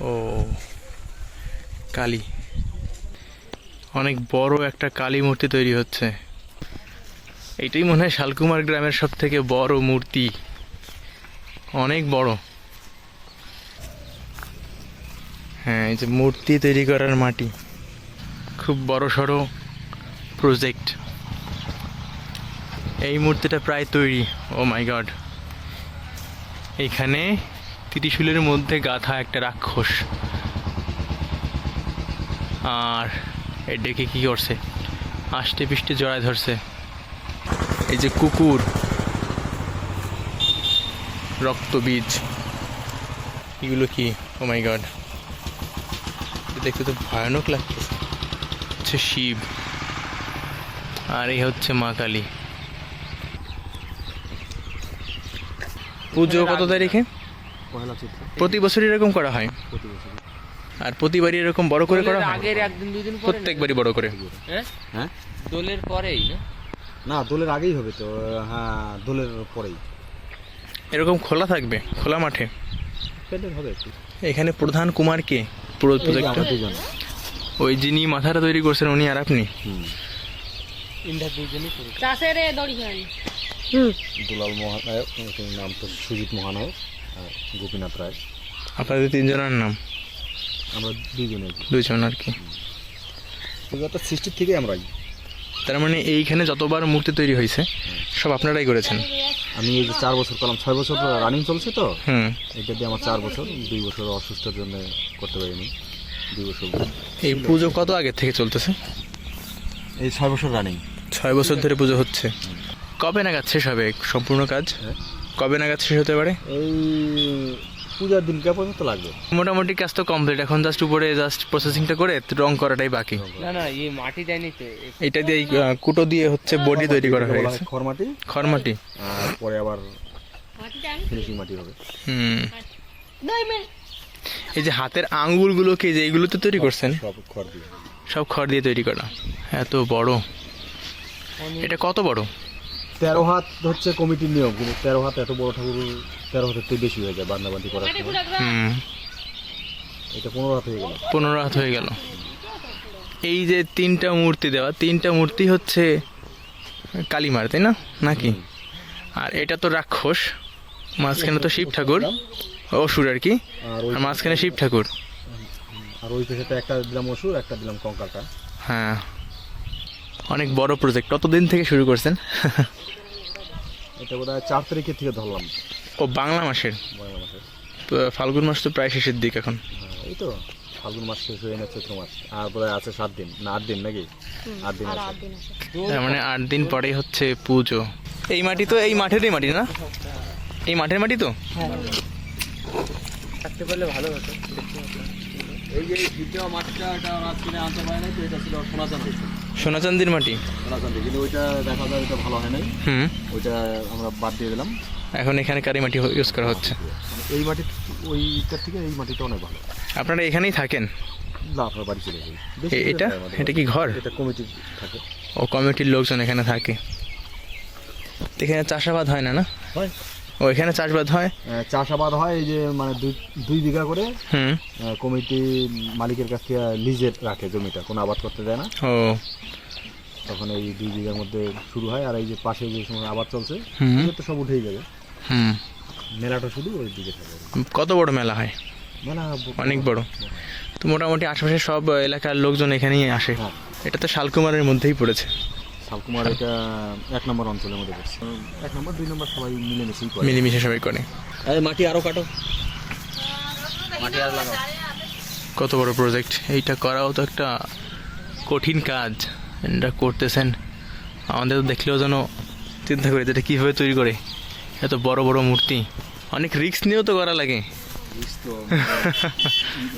ও, কালী। অনেক বড় একটা কালী মূর্তি তৈরি হচ্ছে। এটাই মনে হয় শালকুমার গ্রামের সব থেকে বড় মূর্তি। অনেক বড়। হ্যাঁ এই যে মূর্তি তৈরি করার মাটি। খুব বড় সড়ো প্রজেক্ট। এই মূর্তিটা প্রায় তৈরি। ও মাই গড এইখানে ত্রিশূলের মধ্যে গাথা একটা রাক্ষস। আর এ ডেকে কি করছে? আষ্টে পিষ্টে জড়ায় ধরছে। এই যে কুকুর। রক্তবীজ। এগুলো কি? ও মাই গড দেখতে তো ভয়ানক লাগতেছে হচ্ছে শিব। আর এই হচ্ছে মা কালী। পুজো কত তারিখে? পহেলা চৈত্র। প্রতি বছর এরকম করা হয়? প্রতি বছর আর প্রতিবারই এরকম বড় করে করা হয়? আগের একদিন দুই দিন পরে প্রত্যেকবারই বড় করে? হ্যাঁ? হ্যাঁ? দোলের পরেই না? না দোলের আগেই হবে তো হ্যাঁ দোলের পরেই। এরকম খোলা থাকবে? খোলা মাঠে? হবে এখানে প্রধান কুমার কে? পুরো প্রজেক্টটা ওই যিনি মাথাটা তৈরি করছেন উনি আর আপনি? হয়। দুলাল মহানায়ক নাম তো সুজিত মহানায়ক। গোপীনাথ রায়। আপনাদের তিনজনের নাম? আমরা দুইজনে দুইজন আর কি। পুজোটা সৃষ্টির থেকে আমরাই। তার মানে এইখানে যতবার মূর্তি তৈরি হয়েছে সব আপনারাই করেছেন? আমি এই যে চার বছর করলাম ছয় বছর রানিং চলছে তো? হুম। এটা দিয়ে আমার চার বছর দুই বছর অসুস্থের জন্য করতে পারিনি। দুই বছর এই পুজো কত আগে থেকে চলতেছে? এই ছয় বছর রানিং ছয় বছর ধরে পুজো হচ্ছে। কবে নাগাদ শেষ হবে সম্পূর্ণ কাজ? হ্যাঁ। কবে নাগাদ শেষ হতে পারে? এই পূজার দিনটা পর্যন্ত লাগবে? মোটামুটি কাজ তো কমপ্লিট এখন জাস্ট উপরে জাস্ট প্রসেসিংটা করে রং করাটাই বাকি। না না এই মাটি দেয়নি তো এটা দিয়ে কুটো দিয়ে হচ্ছে বডি তৈরি করা হয়ে গেছে। খড়মাটি খড়মাটি। আর পরে আবার ফিনিশিং মাটি হবে। হুম। এই যে হাতের আঙ্গুলগুলোকে যে এইগুলোতে তৈরি করছেন? সব খড় দিয়ে। সব খড় দিয়ে তৈরি করা। এত বড়। এটা কত বড়? তেরো হাত হচ্ছে কমিটির নিয়ম কিন্তু তেরো হাত এত বড় ঠাকুর তেরো হাতের থেকে বেশি হয়ে যায় বান্দাবান্দি করার সময়। এটা পনেরো হাত হয়ে গেল। পনেরো হাত হয়ে গেল। এই যে তিনটা মূর্তি দেওয়া তিনটা মূর্তি হচ্ছে কালীমার তাই না? নাকি? আর এটা তো রাক্ষস মাঝখানে তো শিব ঠাকুর অসুর আর কি আর মাঝখানে শিব ঠাকুর। আর ওই পেছাতে একটা দিলাম অসুর একটা দিলাম কঙ্কালটা। হ্যাঁ। অনেক বড় প্রজেক্ট কতদিন থেকে শুরু করছেন? এটা বোধ হয় চার তারিখের থেকে ধরলাম। ও বাংলা মাসের? বাংলা মাসে তো ফাল্গুন মাস তো প্রায় শেষের দিক এখন। হ্যাঁ, এই তো ফাল্গুন মাস শেষ হয়ে না চৈত্র মাস। আর বোধ আছে সাত দিন। না আট দিন নাকি? আট দিন আছে। মানে আট দিন পরেই হচ্ছে পুজো। এই মাটি তো এই মাঠেরই মাটি না? এই মাঠের মাটি তো? থাকতে পারলে ভালো হতো। এই যে দ্বিতীয় মাটিটা এটা কিনে আনতে পারে নাই তো এটা ছিল সোনা চাঁদি সোনা চান্দির মাটি কিন্তু ওইটা দেখা যায় ওইটা ভালো হয় নাই। হুম। ওইটা আমরা বাদ দিয়ে দিলাম। এখন এখানে কারি মাটি ইউজ করা হচ্ছে? এই মাটি ওইটার থেকে এই মাটিটা অনেক ভালো। আপনারা এখানেই থাকেন? না আপনার বাড়ি চলে যাই। এটা? এটা কি ঘর? এটা কমিটি থাকে। ও কমিটির লোকজন এখানে থাকে। এখানে চাষাবাদ হয় না না? হয়। ও এখানে চাষবাদ হয়? আহ, চাষাবাদ হয় এই যে মানে দুই বিঘা করে। হুম। কমিটি মালিকের কাছ থেকে লিজে রাখে জমিটা কোনো আবাদ করতে দেয় না। ও। তখন এই দুই বিঘার মধ্যে শুরু হয় আর এই যে পাশে যে সময় আবাদ চলছে তো সব উঠেই যাবে। হুম। মেলাটা শুধু ওই দিকে থাকে। কত বড় মেলা হয়? মেলা অনেক বড়। তো মোটামুটি আশেপাশে সব এলাকার লোকজন এখানেই আসে। হ্যাঁ। এটা তো শালকুমারের মধ্যেই পড়েছে। শালকুমার এটা এক নম্বর অঞ্চলের মধ্যে পড়ছে। এক নম্বর দুই নম্বর সবাই মিলেমিশেই করে। মিলেমিশে সবাই করে। এই মাটি আরও কাটো। মাটি আর লাগাও। কত বড় প্রজেক্ট এইটা করাও তো একটা কঠিন কাজ। এটা করতেছেন। আমাদের তো দেখলেও যেন চিন্তা করি যে এটা কীভাবে তৈরি করে। এত বড় বড় মূর্তি। অনেক রিস্ক নিয়েও তো করা লাগে। তো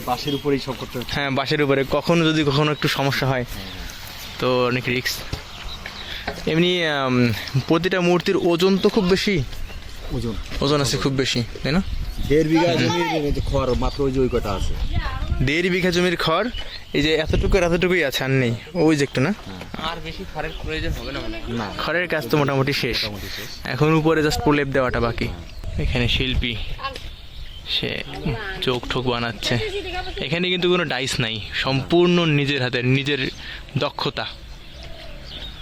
বাসের উপরেই সব করতে হ্যাঁ বাসের উপরে। কখনো যদি কখনো একটু সমস্যা হয় তো অনেক রিস্ক এমনি প্রতিটা মূর্তির ওজন তো খুব বেশি। ওজন। ওজন আছে খুব বেশি তাই না? দেড় বিঘা জমির খড় মাত্র ওই যে ওই কটা আছে। দেড় বিঘা জমির খড় এই যে এতটুকু আর এতটুকুই আছে আর নেই। ওই যে একটু না? আর বেশি খড়ের প্রয়োজন হবে না মনে না। খড়ের কাজ তো মোটামুটি শেষ। এখন উপরে জাস্ট প্রলেপ দেওয়াটা বাকি। এখানে শিল্পী সে চোখ ঠোক বানাচ্ছে। এখানে কিন্তু কোনো ডাইস নাই। সম্পূর্ণ নিজের হাতের নিজের দক্ষতা।